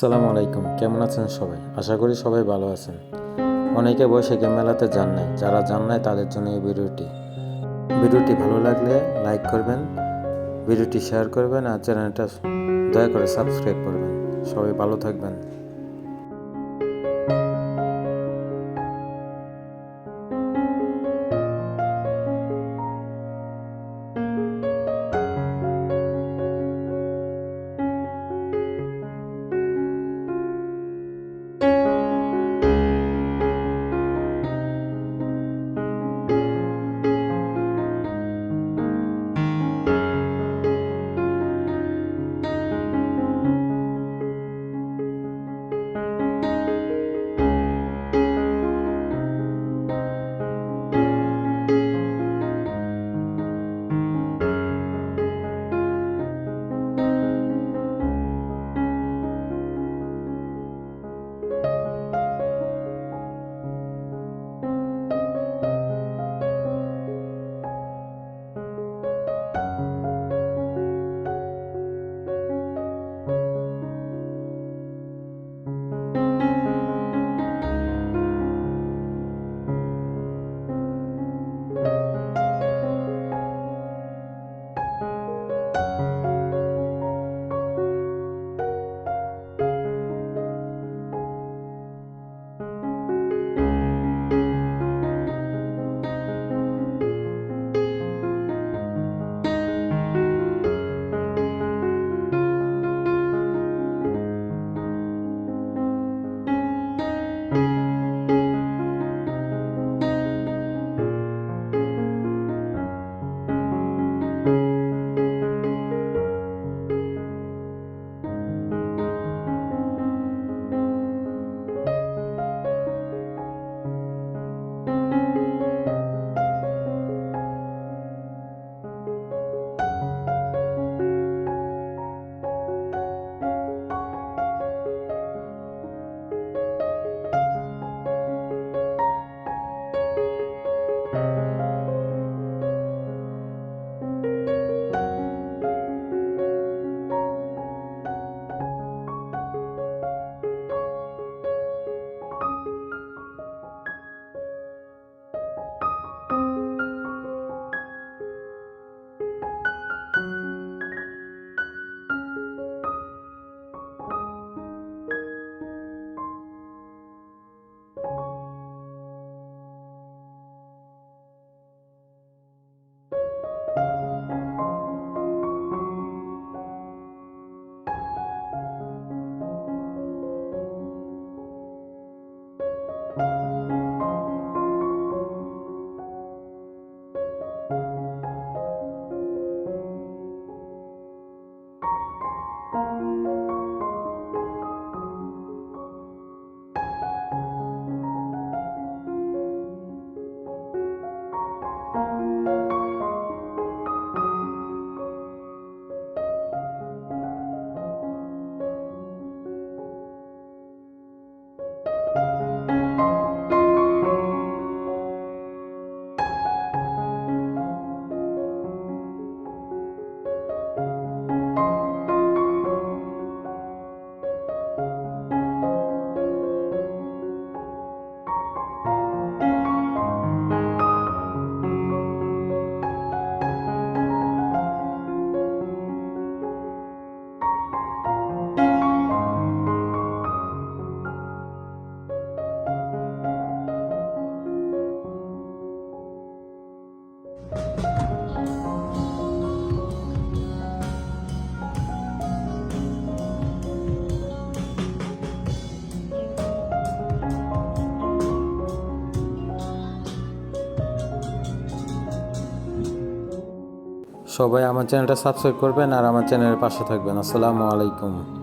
আসসালামু আলাইকুম, কেমন আছেন সবাই? আশা করি সবাই ভালো আছেন। অনেকে বৈশাখী মেলাতে যান নাই, যারা যান নাই তাদের জন্য এই ভিডিওটি। ভিডিওটি ভালো লাগলে লাইক করবেন, ভিডিওটি শেয়ার করবেন আর চ্যানেলটা দয়া করে সাবস্ক্রাইব করবেন। সবাই ভালো থাকবেন। সবাই আমার চ্যানেলটা সাবস্ক্রাইব করবেন আর আমার চ্যানেলের পাশে থাকবেন। আসসালামু আলাইকুম।